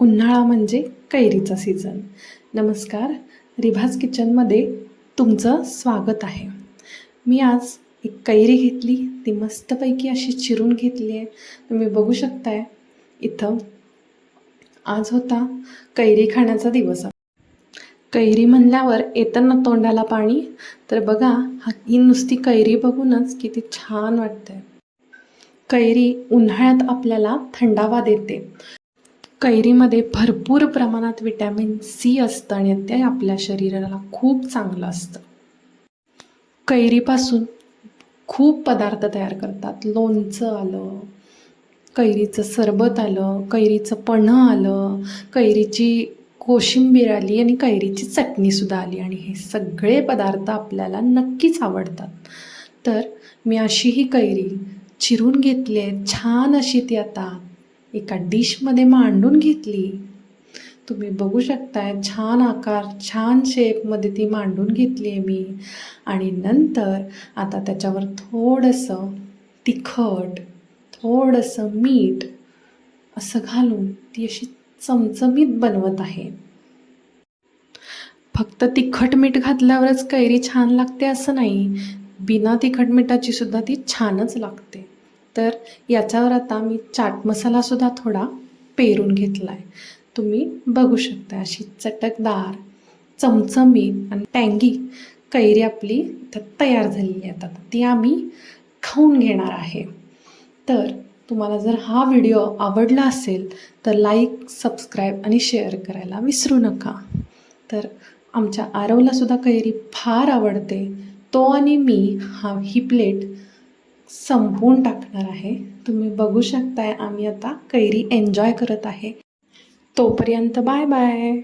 उन्हाळा म्हणजे कैरीचा सीझन नमस्कार रिभाज किचनमध्ये तुमचं स्वागत आहे. मी आज एक कैरी घेतली ती मस्तपैकी अशी चिरून घेतली आहे. तुम्ही बघू शकताय इथं आज होता कैरी खाण्याचा दिवस. कैरी म्हणल्यावर येताना तोंडाला पाणी? तर बघा ही नुसती कैरी बघूनच किती छान वाटतंय. कैरी उन्हाळ्यात आपल्याला थंडावा देते. कैरीमध्ये भरपूर प्रमाणात विटॅमिन सी असतं आणि ते आपल्या शरीराला खूप चांगलं असतं. कैरीपासून खूप पदार्थ तयार करतात. लोणचं आलं कैरीचं सरबत आलं कैरीचं पन्हं आलं कैरीची कोशिंबीर आली आणि कैरीची चटणीसुद्धा आली आणि हे सगळे पदार्थ आपल्याला नक्कीच आवडतात. तर मी अशी ही कैरी चिरून घेतली आहे. छान अशी ती आता एका डिशमध्ये मांडून घेतली. तुम्ही बघू शकताय छान आकार छान शेपमध्ये ती मांडून घेतली आहे मी. आणि नंतर आता त्याच्यावर थोडंसं तिखट थोडंसं मीठ असं घालून ती अशी चमचमीत बनवत आहे. फक्त तिखट मीठ घातल्यावरच कैरी छान लागते असं नाही. बिना तिखट मिठाची सुद्धा ती छानच लागते. तर याच्यावर आता मी चाट मसालासुद्धा थोडा पेरून घेतला आहे तुम्ही बघू शकता अशी चटकदार चमचमीत आणि टँगी कैरी आपली इथं तयार झालेली आहे. आता ती आम्ही खाऊन घेणार आहे. तर तुम्हाला जर हा व्हिडिओ आवडला असेल तर लाईक सबस्क्राईब आणि शेअर करायला विसरू नका. तर आमच्या आरवलासुद्धा कैरी फार आवडते. तो आणि मी हा ही प्लेट संपवून टाकणार आहे. तुम्ही बघू शकताय आम्ही आता कैरी एन्जॉय करत आहे. तोपर्यंत बाय बाय.